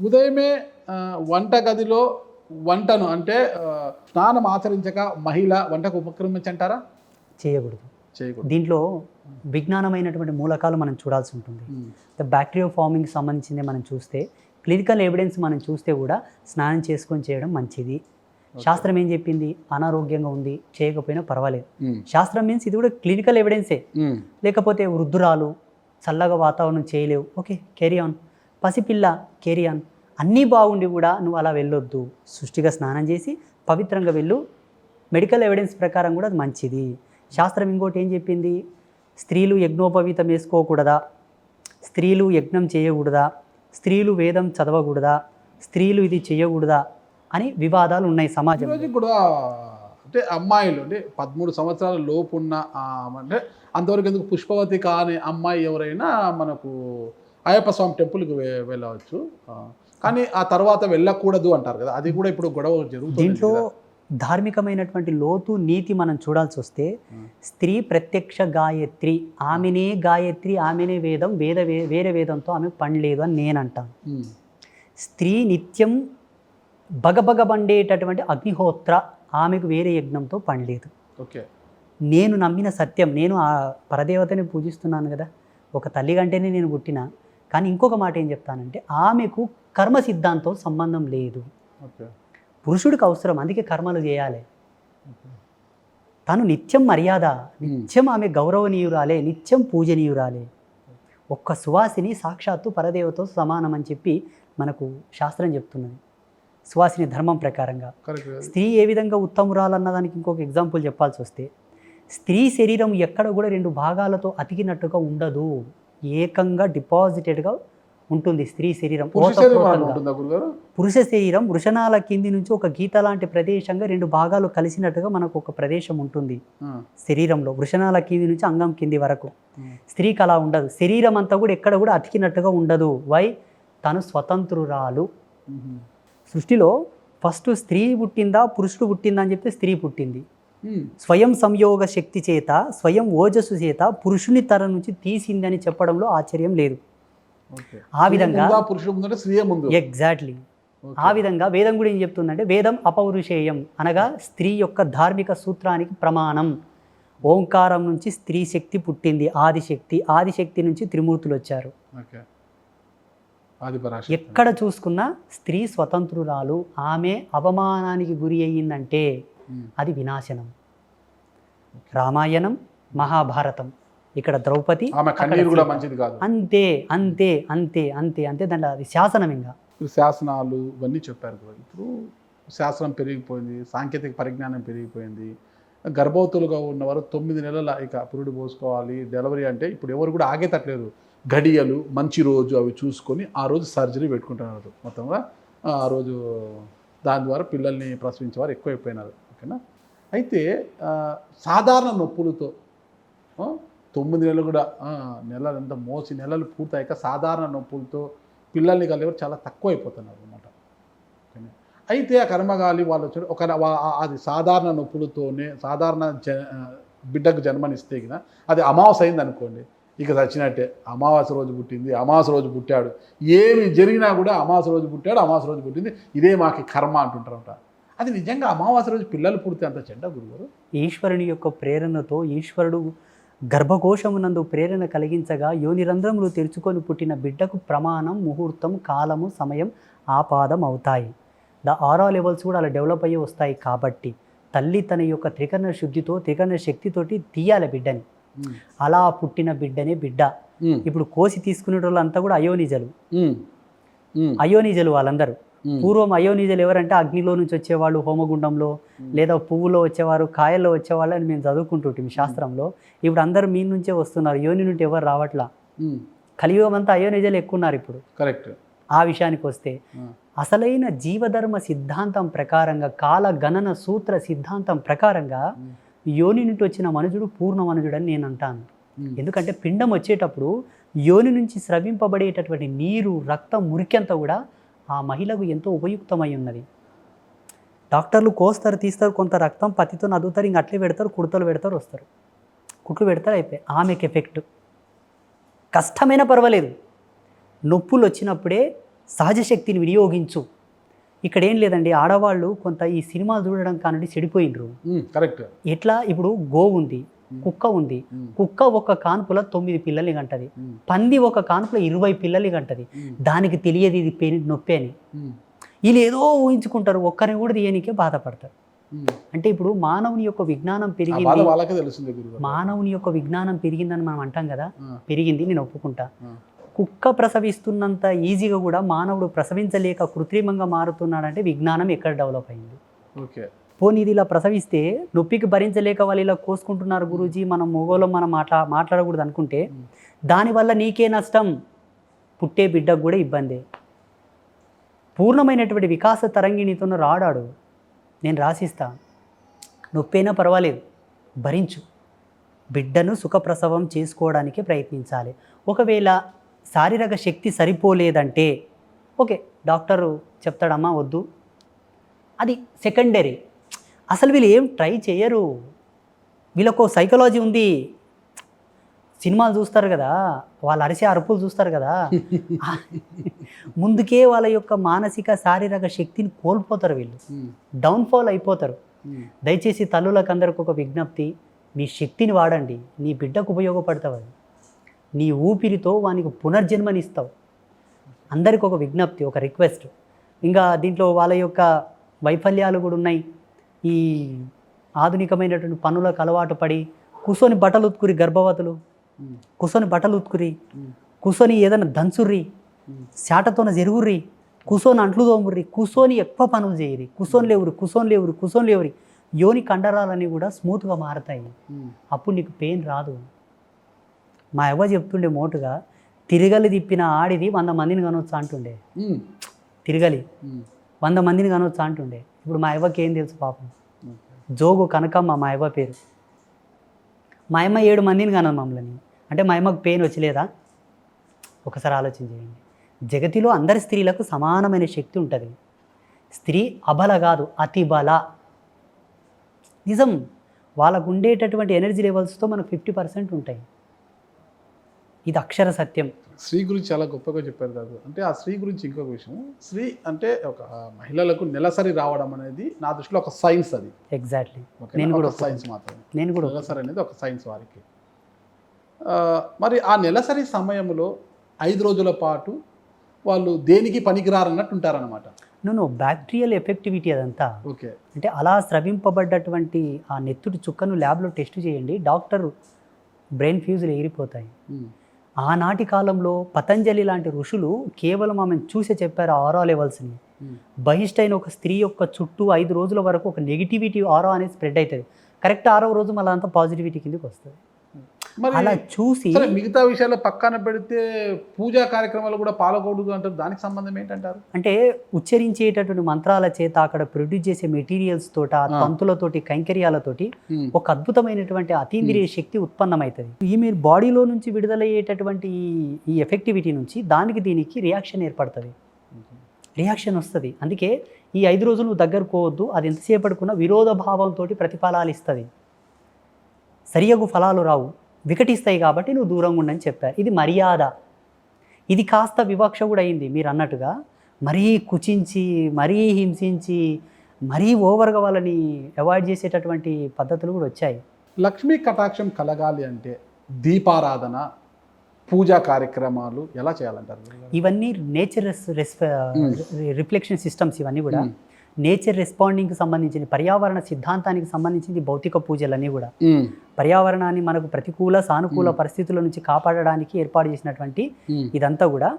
ఉదయమే ఆ, వంట గదిలో వంటను అంటే స్నానం ఆచరించక మహిళ వంటకు ఉపక్రమించంటారా? చేయకూడదు. చేయకూడదు. దీంట్లో విజ్ఞానమైనటువంటి మూలకాలు మనం చూడాల్సి ఉంటుంది. ఉమ్. బ్యాక్టీరియో ఫార్మింగ్ సంబంధించింది మనం చూస్తే క్లినికల్ ఎవిడెన్స్ మనం చూస్తే కూడా స్నానం చేసుకొని చేయడం మంచిది. శాస్త్రం ఏం చెప్పింది? అనారోగ్యంగా ఉంది చేయకపోయినా పర్వాలేదు. శాస్త్రం మీన్స్ ఇది కూడా క్లినికల్ ఎవిడెన్సే. లేకపోతే వృద్ధురాలు చల్లగా వాతావరణం చేయలేవు. ఓకే కెరీ ఆన్ పసిపిల్ల కెరీ అన్నీ బాగుండి కూడా నువ్వు అలా వెళ్ళొద్దు. సృష్టిగా స్నానం చేసి పవిత్రంగా వెళ్ళు. మెడికల్ ఎవిడెన్స్ ప్రకారం కూడా అది మంచిది. శాస్త్రం ఇంకోటి ఏం చెప్పింది? స్త్రీలు యజ్ఞోపవీతం వేసుకోకూడదా? స్త్రీలు యజ్ఞం చేయకూడదా? స్త్రీలు వేదం చదవకూడదా? స్త్రీలు ఇది చేయకూడదా? అని వివాదాలు ఉన్నాయి సమాజంలో. కూడా అంటే అమ్మాయిలు అంటే పదమూడు సంవత్సరాల లోపు ఉన్న అంటే అంతవరకు ఎందుకు పుష్పవతి కాని అమ్మాయి ఎవరైనా మనకు అయ్యప్ప స్వామి టెంపుల్కి వెళ్ళవచ్చు కానీ ఆ తర్వాత వెళ్ళకూడదు అంటారు కదా అది కూడా ఇప్పుడు గొడవ జరుగుతుంది దీంట్లో. ధార్మికమైనటువంటి లోతు నీతి మనం చూడాల్సి వస్తే. స్త్రీ ప్రత్యక్ష గాయత్రి ఆమెనే గాయత్రి ఆమెనే వేదం వేద వేరే వేదంతో ఆమె పనిలేదు అని నేను అంటాను. స్త్రీ నిత్యం బగబగబండేటటువంటి అగ్నిహోత్ర ఆమెకు వేరే యజ్ఞంతో పనిలేదు ఓకే నేను నమ్మిన సత్యం నేను ఆ పరదేవతని పూజిస్తున్నాను కదా ఒక తల్లి కంటేనే నేను పుట్టిన కానీ ఇంకొక మాట ఏం చెప్తానంటే ఆమెకు కర్మ సిద్ధాంతం సంబంధం లేదు. పురుషుడికి అవసరం అందుకే కర్మలు చేయాలి. తను నిత్యం మర్యాద నిత్యం ఆమె గౌరవనీయురాలే నిత్యం పూజనీయురాలే. ఒక్క సువాసిని సాక్షాత్తు పరదేవతో సమానం అని చెప్పి మనకు శాస్త్రం చెప్తున్నది. సువాసిని ధర్మం ప్రకారంగా. స్త్రీ ఏ విధంగా ఉత్తమురాలన్న దానికి ఇంకొక ఎగ్జాంపుల్ చెప్పాల్సి వస్తే స్త్రీ శరీరం ఎక్కడ కూడా రెండు భాగాలతో అతికినట్టుగా ఉండదు. ఏకంగా డిపాజిటెడ్గా ఉంటుంది స్త్రీ శరీరం పురుష శరీరం వృషణాల కింది నుంచి ఒక గీత లాంటి ప్రదేశంగా రెండు భాగాలు కలిసినట్టుగా మనకు ఒక ప్రదేశం ఉంటుంది. శరీరంలో వృషణాల కింది నుంచి అంగం కింది వరకు. స్త్రీకి అలా ఉండదు. శరీరం అంతా కూడా ఎక్కడ కూడా అతికినట్టుగా ఉండదు. వై? తను స్వతంత్రురాలు. సృష్టిలో ఫస్ట్ స్త్రీ పుట్టిందా పురుషుడు పుట్టిందా అని చెప్తే స్త్రీ పుట్టింది. స్వయం సంయోగ శక్తి చేత స్వయం ఓజస్సు చేత పురుషుని తర నుంచి తీసిందని చెప్పడంలో ఆశ్చర్యం లేదు. ఆ విధంగా ఎగ్జాక్ట్లీ. ఆ విధంగా వేదం కూడా ఏం చెప్తుందంటే వేదం అపౌరుషేయం అనగా స్త్రీ యొక్క ధార్మిక సూత్రానికి ప్రమాణం. ఓంకారం నుంచి స్త్రీ శక్తి పుట్టింది ఆదిశక్తి ఆదిశక్తి నుంచి త్రిమూర్తులు వచ్చారు. ఎక్కడ చూసుకున్నా స్త్రీ స్వతంత్రురాలు. ఆమె అవమానానికి గురి అయ్యిందంటే. అది వినాశనం. రామాయణం మహాభారతం. ఇక్కడ ద్రౌపది అంతే అంతే అంతే అంతే అంతే. దాంట్లో అది శాసనం ఇంకా. శాసనాలు ఇవన్నీ చెప్పారు ఇప్పుడు శాస్త్రం పెరిగిపోయింది సాంకేతిక పరిజ్ఞానం పెరిగిపోయింది. గర్భవతులుగా ఉన్నవారు తొమ్మిది నెలల ఇక పురుడు పోసుకోవాలి. డెలివరీ అంటే ఇప్పుడు ఎవరు కూడా ఆగేటట్లేరు గడియలు మంచి రోజు అవి చూసుకొని ఆ రోజు సర్జరీ పెట్టుకుంటున్నారు. మొత్తంగా ఆ రోజు దాని ద్వారా పిల్లల్ని ప్రసవించేవారు ఎక్కువైపోయినారు. ఓకేనా? అయితే సాధారణ నొప్పులతో తొమ్మిది నెలలు కూడా నెలలు నెలలంతా మోసి నెలలు పూర్తయ్యాక సాధారణ నొప్పులతో పిల్లల్ని కలిగి చాలా తక్కువ అయిపోతున్నారు అనమాట అయితే ఆ కర్మగాలి వాళ్ళు వచ్చి ఒక అది సాధారణ నొప్పులతోనే సాధారణ జ బిడ్డకు జన్మనిస్తే కదా అది అమావాస్య అయింది అనుకోండి ఇక చచ్చినట్టే అమావాస్య రోజు పుట్టింది అమావాస్య రోజు పుట్టాడు. ఏమి జరిగినా కూడా అమావాస్య రోజు పుట్టాడు అమావాస్య రోజు పుట్టింది. ఇదే మాకి కర్మ అంటుంటారంట అది నిజంగా అమావాస్య రోజు పిల్లలు పుడితే అంత చెడ్డ గురుగారు ఈశ్వరుని యొక్క ప్రేరణతో ఈశ్వరుడు గర్భకోశమునందు ప్రేరణ కలిగించగా యోనిరంధ్రములు తెరుచుకొని పుట్టిన బిడ్డకు ప్రమాణం ముహూర్తం కాలము సమయం ఆపాదం అవుతాయి ద ఆరో లెవెల్స్ కూడా అలా డెవలప్ అయ్యి వస్తాయి కాబట్టి తల్లి తన యొక్క త్రికరణ శుద్ధితో త్రికరణ శక్తితోటి తీయాలి బిడ్డని. అలా పుట్టిన బిడ్డనే బిడ్డ. ఇప్పుడు కోసి తీసుకునే వాళ్ళంతా కూడా అయోనిజలు. అయోనిజలు వాళ్ళందరూ. పూర్వం అయోనిజలు ఎవరంటే అగ్నిలో నుంచి వచ్చేవాళ్ళు హోమగుండంలో లేదా పువ్వులో వచ్చేవారు కాయల్లో వచ్చేవాళ్ళు అని మేము చదువుకుంటుంటాం శాస్త్రంలో ఇప్పుడు అందరూ మీ నుంచే వస్తున్నారు యోని నుండి ఎవరు రావట్లా. కలియుగం అంతా అయోనిజలు ఎక్కువ ఉన్నారు ఇప్పుడు కరెక్ట్ ఆ విషయానికి వస్తే. అసలైన జీవధర్మ సిద్ధాంతం ప్రకారంగా కాల గణన సూత్ర సిద్ధాంతం ప్రకారంగా. యోని నుండి వచ్చిన మనుజుడు పూర్ణ మనుజుడు అని నేను అంటాను. ఎందుకంటే పిండం వచ్చేటప్పుడు యోని నుంచి స్రవింపబడేటటువంటి నీరు రక్తం మురికంతా కూడా ఆ మహిళకు ఎంతో ఉపయుక్తమై ఉన్నది. డాక్టర్లు కోస్తారు తీస్తారు కొంత రక్తం పత్తితో నదువుతారు ఇంక అట్లే పెడతారు కుడతలు పెడతారు వస్తారు. కుట్లు పెడతారు అయిపోయి ఆమెకి ఎఫెక్ట్. కష్టమైన పర్వాలేదు. నొప్పులు వచ్చినప్పుడే సహజ శక్తిని వినియోగించు. ఇక్కడ ఏం లేదండి ఆడవాళ్ళు కొంత ఈ సినిమాలు చూడడం కానుండి చెడిపోయినరు. కరెక్ట్. ఎట్లా? ఇప్పుడు గో ఉంది. కుక్క ఉంది. కుక్క ఒక కాన్పుల తొమ్మిది పిల్లల్ని కంటది. పంది ఒక కాన్పుల ఇరవై పిల్లల్ని కంటది. దానికి తెలియదు ఇది పెయిన్ నొప్పి అని. వీళ్ళు ఏదో ఊహించుకుంటారు. ఒక్కరిని కూడా తీయనికే బాధపడతారు. అంటే ఇప్పుడు మానవుని యొక్క విజ్ఞానం పెరిగింది. మానవుని యొక్క విజ్ఞానం పెరిగిందని మనం అంటాం కదా. పెరిగింది. నేను ఒప్పుకుంటా. కుక్క ప్రసవిస్తున్నంత ఈజీగా కూడా మానవుడు ప్రసవించలేక కృత్రిమంగా మారుతున్నాడంటే విజ్ఞానం ఎక్కడ డెవలప్ అయింది? ఓకే. పోనీ ఇది ఇలా ప్రసవిస్తే నొప్పికి భరించలేక వాళ్ళు ఇలా కోసుకుంటున్నారు గురూజీ మనం మొగోళం మనం మాట్లా మాట్లాడకూడదు అనుకుంటే దానివల్ల నీకే నష్టం. పుట్టే బిడ్డకు కూడా ఇబ్బందే. పూర్ణమైనటువంటి వికాస తరంగిణితో రాడాడు. నేను రాసిస్తా. నొప్పైనా పర్వాలేదు. భరించు. బిడ్డను సుఖప్రసవం చేసుకోవడానికి ప్రయత్నించాలి. ఒకవేళ శారీరక శక్తి సరిపోలేదంటే ఓకే డాక్టరు చెప్తాడమ్మా వద్దు. అది సెకండరీ. అసలు వీళ్ళు ఏం ట్రై చేయరు. వీళ్ళకు సైకాలజీ ఉంది. సినిమాలు చూస్తారు కదా వాళ్ళు అరిసే అరుపులు చూస్తారు కదా. ముందుకే వాళ్ళ యొక్క మానసిక శారీరక శక్తిని కోల్పోతారు వీళ్ళు. డౌన్ఫాల్ అయిపోతారు. దయచేసి తల్లులకు అందరికి ఒక విజ్ఞప్తి. మీ శక్తిని వాడండి. నీ బిడ్డకు ఉపయోగపడతావు అది. నీ ఊపిరితో వానికి పునర్జన్మనిస్తావు. అందరికి ఒక విజ్ఞప్తి ఒక రిక్వెస్ట్. ఇంకా దీంట్లో వాళ్ళ యొక్క వైఫల్యాలు కూడా ఉన్నాయి. ఈ ఆధునికమైనటువంటి పనులకు అలవాటు పడి కూర్చొని బట్టలు ఉత్కురి గర్భవతులు కూర్చొని బట్టలు ఉత్కురి కూర్చొని ఏదైనా దంచుర్రి. శాటతోన జరుగుర్రి కూర్చొని అంట్లు తోముర్రి కూర్చొని ఎక్కువ పనులు చేయరి కూర్చొని లేవురు కూర్చొని లేవురు కూర్చొని లేవురి యోని కండరాలన్నీ కూడా స్మూత్గా మారతాయి. అప్పుడు నీకు పెయిన్ రాదు. మా అవ్వ చెప్తుండే మోటుగా తిరగలి తిప్పిన ఆడిది వంద మందిని కనొచ్చా అంటుండే. తిరగలి. వంద మందిని కనొచ్చా అంటుండే. ఇప్పుడు మా అవ్వకి ఏం తెలుసు పాపం? జోగు కనకమ్మ మా అవ్వ పేరు. మా అమ్మ ఏడు మందిని కనదు మమ్మల్ని. అంటే మా అమ్మకు పెయిన్ వచ్చలేదా? ఒకసారి ఆలోచన చేయండి. జగతిలో అందరి స్త్రీలకు సమానమైన శక్తి ఉంటుంది. స్త్రీ అబల కాదు అతి బల. నిజం. వాళ్ళకు ఉండేటటువంటి ఎనర్జీ లెవెల్స్తో మనకు ఫిఫ్టీ పర్సెంట్ ఉంటాయి. ఇది అక్షర సత్యం. స్త్రీ గురించి చాలా గొప్పగా చెప్పారు కాదు అంటే ఆ స్త్రీ గురించి ఇంకొక విషయం. స్త్రీ అంటే ఒక మహిళలకు నెలసరి రావడం అనేది నా దృష్టిలో ఒక సైన్స్ అది. ఎగ్జాక్ట్లీ? నేను కూడా సైన్స్ మాత్రమే. నేను కూడా నెలసరి అనేది ఒక సైన్స్ వారికి. మరి ఆ నెలసరి సమయంలో ఐదు రోజుల పాటు వాళ్ళు దేనికి పనికిరారన్నట్టు ఉంటారన్నమాట. నేను బ్యాక్టీరియల్ ఎఫెక్టివిటీ అదంతా. ఓకే. అంటే అలా స్రవింపబడ్డటువంటి ఆ నెత్తుటి చుక్కను ల్యాబ్లో టెస్ట్ చేయండి డాక్టర్ బ్రెయిన్ ఫ్యూజులు ఎగిరిపోతాయి. ఆనాటి కాలంలో పతంజలి లాంటి ఋషులు కేవలం ఆమెను చూసే చెప్పారు ఆరా లెవెల్స్ని ఉమ్, బహిష్ట ఒక స్త్రీ యొక్క చుట్టూ ఐదు రోజుల వరకు ఒక నెగిటివిటీ ఆరో అనేది స్ప్రెడ్ అవుతుంది. కరెక్ట్ ఆరో రోజు మళ్ళీ అంతా పాజిటివిటీ కిందకి వస్తుంది. అలా చూసి మిగతా విషయాలు పక్కన పెడితే పూజా కార్యక్రమాలు కూడా పాల్గొడుగు అంటారు. దానికి సంబంధం ఏంటంటారు? అంటే ఉచ్చరించేటటువంటి మంత్రాల చేత అక్కడ ప్రొడ్యూస్ చేసే మెటీరియల్స్ తోట. తంతులతోటి కైంకర్యాలతోటి ఒక అద్భుతమైనటువంటి అతీంద్రియ శక్తి ఉత్పన్నమవుతుంది ఈ మీరు బాడీలో నుంచి విడుదలయ్యేటటువంటి ఈ- ఈ ఎఫెక్టివిటీ నుంచి దానికి దీనికి రియాక్షన్ ఏర్పడుతుంది. రియాక్షన్ వస్తుంది. అందుకే ఈ ఐదు రోజులు నువ్వు దగ్గర పోవద్దు. అది ఎంతసేపడుకున్నా విరోధ భావంతో ప్రతిఫలాలు ఇస్తుంది. సరియగు ఫలాలు రావు. వికటిస్తాయి కాబట్టి నువ్వు దూరంగా ఉండని చెప్పారు. ఇది మర్యాద. ఇది కాస్త వివక్ష కూడా అయింది మీరు అన్నట్టుగా. మరీ కుచించి మరీ హింసించి మరీ ఓవర్గా వాళ్ళని అవాయిడ్ చేసేటటువంటి పద్ధతులు కూడా వచ్చాయి. లక్ష్మీ కటాక్షం కలగాలి అంటే దీపారాధన పూజా కార్యక్రమాలు ఎలా చేయాలంటారు? ఇవన్నీ నేచర్ రిఫ్లెక్షన్ సిస్టమ్స్ ఇవన్నీ కూడా నేచర్ రెస్పాండింగ్కి సంబంధించిన పర్యావరణ సిద్ధాంతానికి సంబంధించింది భౌతిక పూజలన్నీ కూడా. పర్యావరణాన్ని మనకు ప్రతికూల సానుకూల. పరిస్థితుల నుంచి కాపాడడానికి ఏర్పాటు చేసినటువంటి ఇదంతా కూడా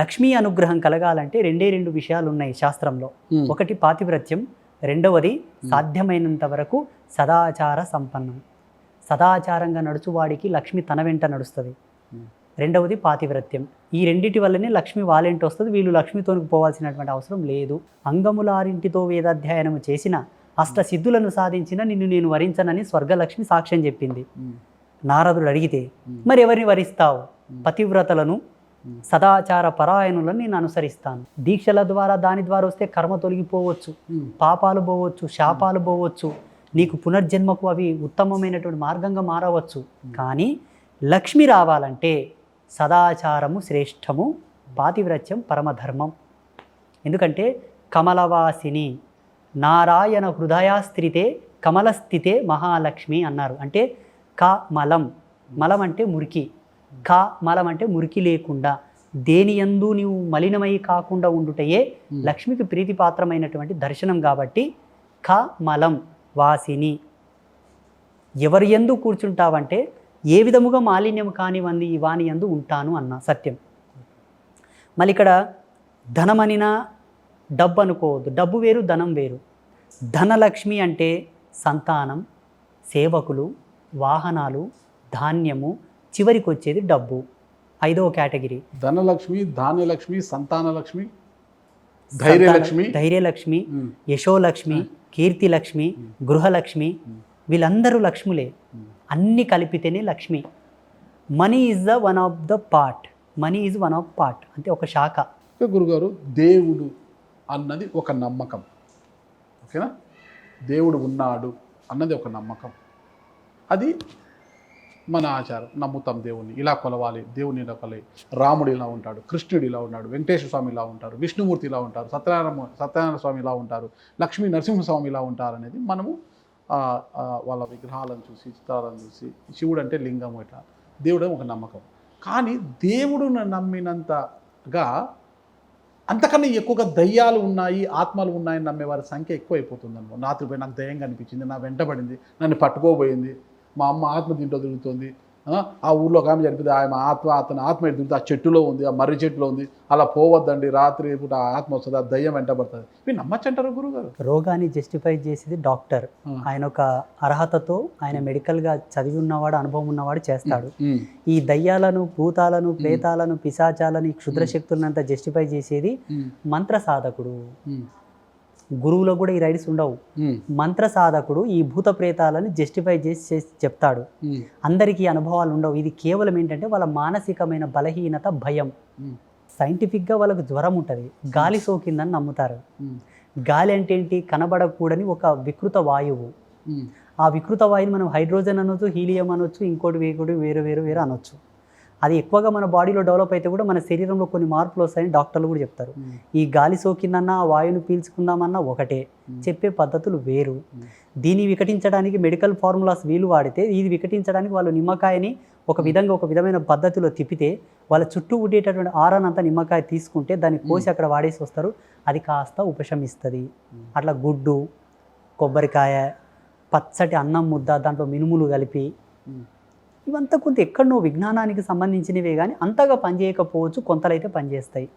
లక్ష్మీ అనుగ్రహం కలగాలంటే రెండే రెండు విషయాలు ఉన్నాయి శాస్త్రంలో. ఒకటి పాతివ్రత్యం రెండవది సాధ్యమైనంత వరకు సదాచార సంపన్నం. సదాచారంగా నడుచువాడికి లక్ష్మి తన వెంట నడుస్తుంది. రెండవది పాతివ్రత్యం. ఈ రెండిటి వల్లనే లక్ష్మి వాళ్ళింటి వస్తుంది. వీళ్ళు లక్ష్మితోనికి పోవాల్సినటువంటి అవసరం లేదు. అంగములారింటితో వేదాధ్యయనం చేసిన అష్ట సిద్ధులను సాధించిన నిన్ను నేను వరించనని స్వర్గలక్ష్మి సాక్ష్యం చెప్పింది. నారదుడు అడిగితే మరి ఎవరిని వరిస్తావు. పతివ్రతలను. సదాచార పరాయణులను నేను అనుసరిస్తాను. దీక్షల ద్వారా దాని ద్వారా వస్తే కర్మ తొలగిపోవచ్చు. పాపాలు పోవచ్చు శాపాలు పోవచ్చు. నీకు పునర్జన్మకు అవి ఉత్తమమైనటువంటి మార్గంగా మారవచ్చు. కానీ లక్ష్మి రావాలంటే సదాచారము శ్రేష్టము పాతివ్రత్యం పరమధర్మం. ఎందుకంటే కమలవాసిని నారాయణ హృదయాస్థితే కమలస్థితే మహాలక్ష్మి అన్నారు. అంటే క మలం మలం అంటే మురికి. క మలం అంటే మురికి లేకుండా దేని యందు నీవు మలినమై కాకుండా ఉండుటయే లక్ష్మికి ప్రీతిపాత్రమైనటువంటి దర్శనం కాబట్టి క మలం వాసిని. ఎవరి ఎందు కూర్చుంటావంటే ఏ విధముగా మాలిన్యం కానివంది వాని ఎందు ఉంటాను అన్న సత్యం. మళ్ళీ ఇక్కడ ధనమనినా డబ్బు అనుకోవద్దు. డబ్బు వేరు ధనం వేరు. ధనలక్ష్మి అంటే సంతానం సేవకులు వాహనాలు ధాన్యము చివరికి వచ్చేది డబ్బు. ఐదవ కేటగిరీ. ధనలక్ష్మి ధాన్యలక్ష్మి సంతానలక్ష్మి ధైర్యలక్ష్మి. ధైర్యలక్ష్మి యశోలక్ష్మి కీర్తిలక్ష్మి గృహలక్ష్మి వీళ్ళందరూ లక్ష్ములే. అన్ని కలిపితేనే Lakshmi. Money is the one of the part. Money is one of part. అంటే ఒక శాఖ. గురుగారు దేవుడు అన్నది ఒక నమ్మకం. ఓకేనా? దేవుడు ఉన్నాడు అన్నది ఒక నమ్మకం. అది మన ఆచారం. నమ్ముతాం దేవుణ్ణి. ఇలా కొలవాలి దేవుని ఇలా కొలవాలి. రాముడు ఇలా ఉంటాడు కృష్ణుడు ఇలా ఉన్నాడు వెంకటేశ్వర స్వామి ఇలా ఉంటారు విష్ణుమూర్తి ఇలా ఉంటారు సత్యనారాయణ సత్యనారాయణ స్వామి ఇలా ఉంటారు లక్ష్మీ నరసింహస్వామి ఇలా ఉంటారు అనేది మనము వాళ్ళ విగ్రహాలను చూసి చిత్రాలను చూసి శివుడు అంటే లింగం ఇట్లా దేవుడు ఒక నమ్మకం. కానీ దేవుడును నమ్మినంతగా అంతకన్నా ఎక్కువగా దయ్యాలు ఉన్నాయి ఆత్మలు ఉన్నాయని నమ్మే వారి సంఖ్య ఎక్కువ అయిపోతుంది అనమాట రాత్రిపోయి నాకు దయ్యం కనిపించింది నా వెంటబడింది నన్ను పట్టుకోబోయింది మా అమ్మ ఆత్మ దీంట్లో తిరుగుతుంది ఆ, ఒక ఆమె చనిపోయింది. ఆమె ఆత్మ అతని ఆత్మ తిరుగుతుంది? ఆ చెట్టులో ఉంది ఆ మర్రి చెట్టులో ఉంది. అలా పోవద్దండి రాత్రి పూట ఆ ఆత్మ వస్తుంది ఆ దయ్యం వెంటబడుతుంది. ఇవి నమ్మచ్చంటారు గురుగారు? రోగాన్ని జస్టిఫై చేసేది డాక్టర్. ఆయన ఒక అర్హతతో ఆయన మెడికల్గా చదివి ఉన్నవాడు అనుభవం ఉన్నవాడు చేస్తాడు. ఈ దయ్యాలను భూతాలను ప్రేతాలను పిశాచాలను ఈ క్షుద్ర శక్తులనంతా జస్టిఫై చేసేది మంత్ర సాధకుడు. గురువులకు కూడా ఈ రైట్స్ ఉండవు. మంత్ర సాధకుడు ఈ భూత ప్రేతాలను జస్టిఫై చేసి చేసి చెప్తాడు. అందరికీ అనుభవాలు ఉండవు. ఇది కేవలం ఏంటంటే వాళ్ళ మానసికమైన బలహీనత భయం. సైంటిఫిక్గా వాళ్ళకు జ్వరం ఉంటుంది. గాలి సోకిందని నమ్ముతారు. గాలి అంటే ఏంటి? కనబడకూడని ఒక వికృత వాయువు. ఆ వికృత వాయువుని మనం హైడ్రోజన్ అనొచ్చు హీలియం అనొచ్చు ఇంకోటి వేగుడు వేరు వేరు వేరు అనొచ్చు. అది ఎక్కువగా మన బాడీలో డెవలప్ అయితే కూడా మన శరీరంలో కొన్ని మార్పులు వస్తాయని డాక్టర్లు కూడా చెప్తారు ఈ గాలి సోకిందన్నా వాయువుని పీల్చుకుందామన్నా ఒకటే. చెప్పే పద్ధతులు వేరు. దీన్ని వికటించడానికి మెడికల్ ఫార్ములాస్ వీలు వాడితే ఇది వికటించడానికి వాళ్ళు నిమ్మకాయని ఒక విధంగా ఒక విధమైన పద్ధతిలో తిప్పితే వాళ్ళ చుట్టూ ఉండేటటువంటి ఆరానంతా నిమ్మకాయ తీసుకుంటే దాన్ని కోసి అక్కడ వాడేసి వస్తారు అది కాస్త ఉపశమిస్తుంది. అట్లా గుడ్డు కొబ్బరికాయ పచ్చటి అన్నం ముద్ద దాంట్లో మినుములు కలిపి. ఇవంతా కొంత ఎక్కడనో విజ్ఞానానికి సంబంధించినవే కానీ అంతగా పనిచేయకపోవచ్చు కొంతలైతే పనిచేస్తాయి.